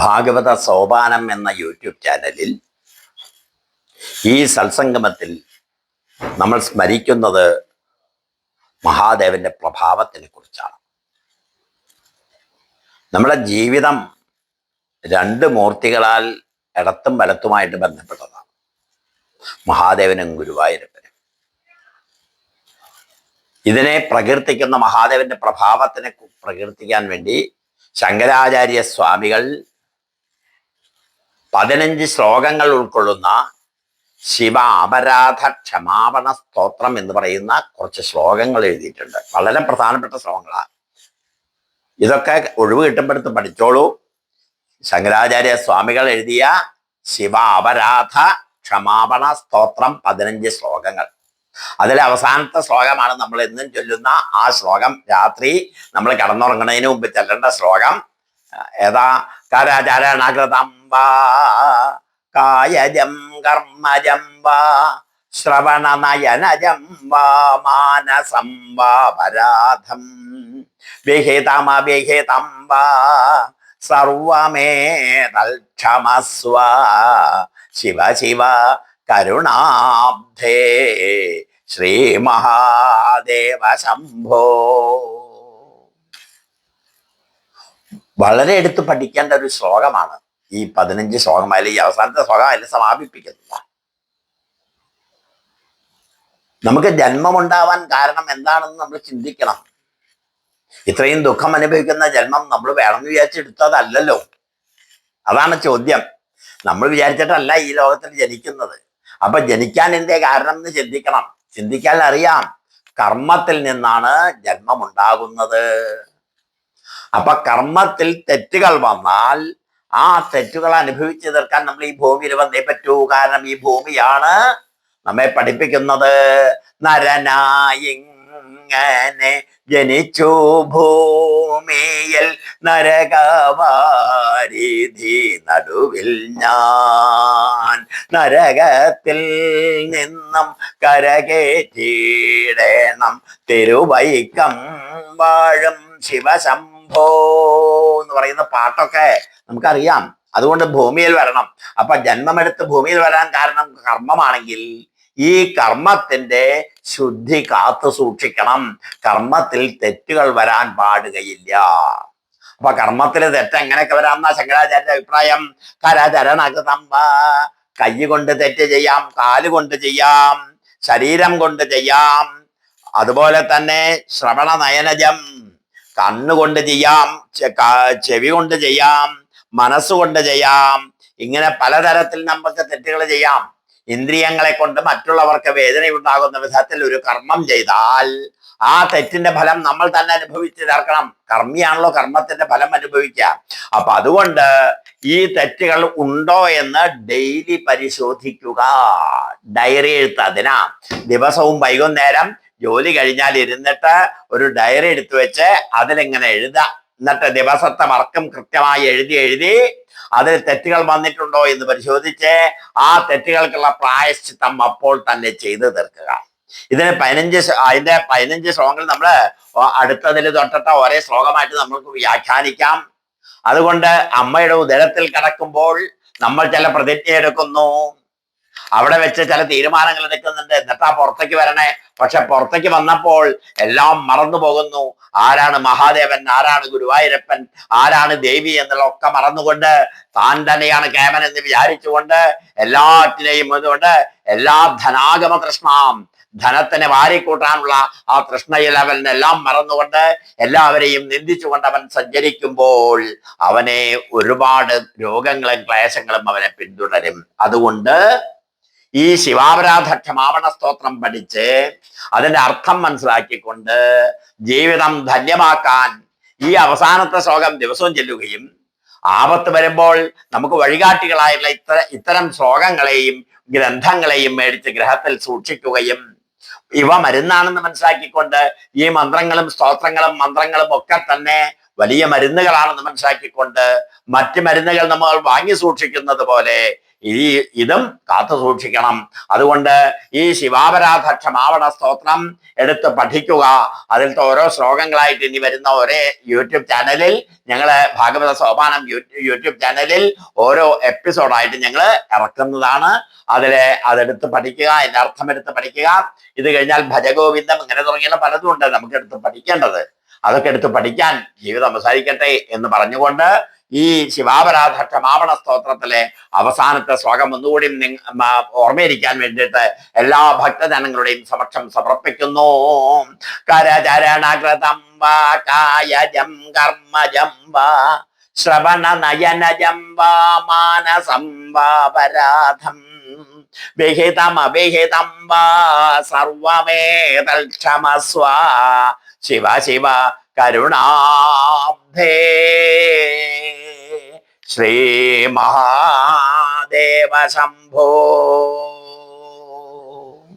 ഭാഗവത സോപാനം എന്ന യൂട്യൂബ് ചാനലിൽ ഈ സത്സംഗമത്തിൽ നമ്മൾ സ്മരിക്കുന്നത് മഹാദേവന്റെ പ്രഭാവത്തിനെ കുറിച്ചാണ്. നമ്മുടെ ജീവിതം രണ്ട് മൂർത്തികളാൽ ഇടത്തും വലത്തുമായിട്ട് ബന്ധപ്പെട്ടതാണ്. മഹാദേവനും ഗുരുവായൂരപ്പനും. ഇതിനെ പ്രകീർത്തിക്കുന്ന മഹാദേവന്റെ പ്രഭാവത്തിനെ പ്രകീർത്തിക്കാൻ വേണ്ടി ശങ്കരാചാര്യ സ്വാമികൾ പതിനഞ്ച് ശ്ലോകങ്ങൾ ഉൾക്കൊള്ളുന്ന ശിവ അപരാധ ക്ഷമാപണ സ്തോത്രം എന്ന് പറയുന്ന കുറച്ച് ശ്ലോകങ്ങൾ എഴുതിയിട്ടുണ്ട്. വളരെ പ്രധാനപ്പെട്ട ശ്ലോകങ്ങളാണ്. ഇതൊക്കെ ഒഴിവ് കിട്ടുമ്പോഴത്ത് പഠിച്ചോളൂ. ശങ്കരാചാര്യ സ്വാമികൾ എഴുതിയ ശിവ അപരാധ ക്ഷമാപണ സ്തോത്രം പതിനഞ്ച് ശ്ലോകങ്ങൾ. അതിലെ അവസാനത്തെ ശ്ലോകമാണ് നമ്മൾ എന്നും ചൊല്ലുന്ന ആ ശ്ലോകം. രാത്രി നമ്മൾ കിടന്നുറങ്ങുന്നതിന് മുമ്പ് ചെല്ലേണ്ട ശ്ലോകം. ഏതാ? കരചരണകൃതം കായജം കർമ്മജം വാ ശ്രവണനയനജം വാ മാനസം വാ പരാധം. വിഹിതമവിഹിതം വാ സർവമേ തൽക്ഷമസ്വ. ശിവ ശിവ കരുണാബ്ധേ ശ്രീ മഹാദേവ ശംഭോ. വളരെ എടുത്ത് പഠിക്കേണ്ട ഒരു ശ്ലോകമാണ്. ഈ പതിനഞ്ച് ശ്ലോകം അല്ലെങ്കിൽ അവസാനത്തെ ശ്ലോകം അതിൽ സമാപിപ്പിക്കുന്നില്ല നമുക്ക് ജന്മമുണ്ടാവാൻ കാരണം എന്താണെന്ന് നമ്മൾ ചിന്തിക്കണം. ഇത്രയും ദുഃഖം അനുഭവിക്കുന്ന ജന്മം നമ്മൾ വേണമെന്ന് വിചാരിച്ചെടുത്തതല്ലല്ലോ. അതാണ് ചോദ്യം. നമ്മൾ വിചാരിച്ചിട്ടല്ല ഈ ലോകത്തിൽ ജനിക്കുന്നത്. അപ്പൊ ജനിക്കാൻ എന്തേ കാരണം എന്ന് ചിന്തിക്കണം. ചിന്തിക്കാൻ അറിയാം. കർമ്മത്തിൽ നിന്നാണ് ജന്മം ഉണ്ടാകുന്നത് അപ്പൊ കർമ്മത്തിൽ തെറ്റുകൾ വന്നാൽ ആ തെറ്റുകൾ അനുഭവിച്ചു തീർക്കാൻ നമ്മൾ ഈ ഭൂമിയിൽ വന്നേ പറ്റൂ. കാരണം ഈ ഭൂമിയാണ് നമ്മെ പഠിപ്പിക്കുന്നത്. നരനായിങ്ങനെ ജനിച്ചു ഭൂമിയിൽ നരകവാരിധി നടുവിൽ ഞാൻ. നരകത്തിൽ നിന്നും കരകേറ്റിയിടേണം. തിരുവൈക്കം വാഴും ശിവശംഭോ പറയുന്ന പാട്ടൊക്കെ നമുക്കറിയാം. അതുകൊണ്ട് ഭൂമിയിൽ വരണം. അപ്പൊ ജന്മമെടുത്ത് ഭൂമിയിൽ വരാൻ കാരണം കർമ്മമാണെങ്കിൽ ഈ കർമ്മത്തിന്റെ ശുദ്ധി കാത്തു സൂക്ഷിക്കണം. കർമ്മത്തിൽ തെറ്റുകൾ വരാൻ പാടുകയില്ല. അപ്പൊ കർമ്മത്തിൽ തെറ്റ് എങ്ങനെയൊക്കെ വരാമെന്ന ശങ്കരാചാര്യ അഭിപ്രായം. കരചരണകതമ്പ കൈ കൊണ്ട് തെറ്റ് ചെയ്യാം കാൽ കൊണ്ട് ചെയ്യാം ശരീരം കൊണ്ട് ചെയ്യാം. അതുപോലെ തന്നെ ശ്രവണ നയനജം കണ്ണുകൊണ്ട് ചെയ്യാം ചെവി കൊണ്ട് ചെയ്യാം മനസ്സുകൊണ്ട് ചെയ്യാം. ഇങ്ങനെ പലതരത്തിൽ നമുക്ക് തെറ്റുകൾ ചെയ്യാം. ഇന്ദ്രിയങ്ങളെ കൊണ്ട് മറ്റുള്ളവർക്ക് വേദനയുണ്ടാകുന്ന വിധത്തിൽ ഒരു കർമ്മം ചെയ്താൽ ആ തെറ്റിന്റെ ഫലം നമ്മൾ തന്നെ അനുഭവിച്ച് തീർക്കണം. കർമ്മിയാണല്ലോ കർമ്മത്തിന്റെ ഫലം അനുഭവിക്കുക. അപ്പൊ അതുകൊണ്ട് ഈ തെറ്റുകൾ ഉണ്ടോ എന്ന് ഡെയിലി പരിശോധിക്കുക. ഡയറി എഴുത്ത് അതിനാ. ദിവസവും വൈകുന്നേരം ജോലി കഴിഞ്ഞാൽ ഇരുന്നിട്ട് ഒരു ഡയറി എടുത്തു വെച്ച് അതിലിങ്ങനെ എഴുതാം. എന്നിട്ട് ദിവസത്തെ വർക്കും കൃത്യമായി എഴുതി എഴുതി അതിൽ തെറ്റുകൾ വന്നിട്ടുണ്ടോ എന്ന് പരിശോധിച്ച് ആ തെറ്റുകൾക്കുള്ള പ്രായശ്ചിത്തം അപ്പോൾ തന്നെ ചെയ്തു തീർക്കുക. ഇതിന് പതിനഞ്ച് അതിന്റെ പതിനഞ്ച് ശ്ലോകങ്ങൾ നമ്മൾ അടുത്തതിൽ തൊട്ടിട്ട് ഒരേ ശ്ലോകമായിട്ട് നമ്മൾക്ക് വ്യാഖ്യാനിക്കാം. അതുകൊണ്ട് അമ്മയുടെ ഉദരത്തിൽ കിടക്കുമ്പോൾ നമ്മൾ ചില പ്രതിജ്ഞ എടുക്കുന്നു അവിടെ വെച്ച് ചില തീരുമാനങ്ങൾ എടുക്കുന്നുണ്ട്. എന്നിട്ടാ പുറത്തേക്ക് വരണേ. പക്ഷെ പുറത്തേക്ക് വന്നപ്പോൾ എല്ലാം മറന്നു പോകുന്നു. ആരാണ് മഹാദേവൻ? ആരാണ് ഗുരുവായൂരപ്പൻ? ആരാണ് ദേവി എന്നുള്ള ഒക്കെ മറന്നുകൊണ്ട് താൻ തന്നെയാണ് കേമൻ എന്ന് വിചാരിച്ചുകൊണ്ട് എല്ലാറ്റിനെയും ഇതുകൊണ്ട് എല്ലാ ധനാഗമ കൃഷ്ണാം ധനത്തിനെ വാരിക്കൂട്ടാനുള്ള ആ കൃഷ്ണയിലവനെല്ലാം മറന്നുകൊണ്ട് എല്ലാവരെയും നിന്ദിച്ചുകൊണ്ട് അവൻ സഞ്ചരിക്കുമ്പോൾ അവനെ ഒരുപാട് രോഗങ്ങളും ക്ലേശങ്ങളും അവനെ പിന്തുടരും. അതുകൊണ്ട് ഈ ശിവാപരാധ ക്ഷമാപണ സ്തോത്രം പഠിച്ച് അതിന്റെ അർത്ഥം മനസ്സിലാക്കിക്കൊണ്ട് ജീവിതം ധന്യമാക്കാൻ ഈ അവസാനത്തെ ശ്ലോകം ദിവസവും ചെല്ലുകയും ആപത്ത് വരുമ്പോൾ നമുക്ക് വഴികാട്ടികളായിട്ടുള്ള ഇത്ര ഇത്തരം ശ്ലോകങ്ങളെയും ഗ്രന്ഥങ്ങളെയും മേടിച്ച് ഗ്രഹത്തിൽ സൂക്ഷിക്കുകയും ഇവ മരുന്നാണെന്ന് മനസ്സിലാക്കിക്കൊണ്ട് ഈ മന്ത്രങ്ങളും സ്തോത്രങ്ങളും മന്ത്രങ്ങളും ഒക്കെ തന്നെ വലിയ മരുന്നുകളാണെന്ന് മനസ്സിലാക്കിക്കൊണ്ട് മറ്റ് മരുന്നുകൾ നമ്മൾ വാങ്ങി സൂക്ഷിക്കുന്നത് പോലെ ഈ ഇതും കാത്തു സൂക്ഷിക്കണം. അതുകൊണ്ട് ഈ ശിവാപരാധ ക്ഷമാവണ സ്തോത്രം എടുത്ത് പഠിക്കുക. അതിലത്തെ ഓരോ ശ്ലോകങ്ങളായിട്ട് ഇനി വരുന്ന ഒരേ യൂട്യൂബ് ചാനലിൽ ഞങ്ങൾ ഭാഗവത സോപാനം യൂട്യൂബ് ചാനലിൽ ഓരോ എപ്പിസോഡായിട്ട് ഞങ്ങൾ ഇറക്കുന്നതാണ്. അതിലെ അതെടുത്ത് പഠിക്കുക അതിന്റെ അർത്ഥം എടുത്ത് പഠിക്കുക. ഇത് കഴിഞ്ഞാൽ ഭജഗോവിന്ദം ഇങ്ങനെ തുടങ്ങിയുള്ള പലതും ഉണ്ട് നമുക്ക് എടുത്ത് പഠിക്കേണ്ടത്. അതൊക്കെ എടുത്ത് പഠിക്കാൻ ജീവിതം അവസാനിക്കട്ടെ എന്ന് പറഞ്ഞുകൊണ്ട് ഈ ശിവാപരാധ ക്ഷമാപണ സ്തോത്രത്തിലെ അവസാനത്തെ ശ്ലോകം ഒന്നുകൂടി ഓർമ്മയിരിക്കാൻ വേണ്ടിയിട്ട് എല്ലാ ഭക്തജനങ്ങളുടെയും സമക്ഷം സമർപ്പിക്കുന്നു. കരചരണകൃതം വാ കർമ്മജം വാ ശ്രവണ നയനജം വാ മാനസം വാ പരാധം വിഹിതമവിഹിതം വാ സർവമേതൽ ക്ഷമസ്വ ശിവ ശിവ കരുണാബ്ധേ. ശ്രീ മഹാദേവ ശംഭോ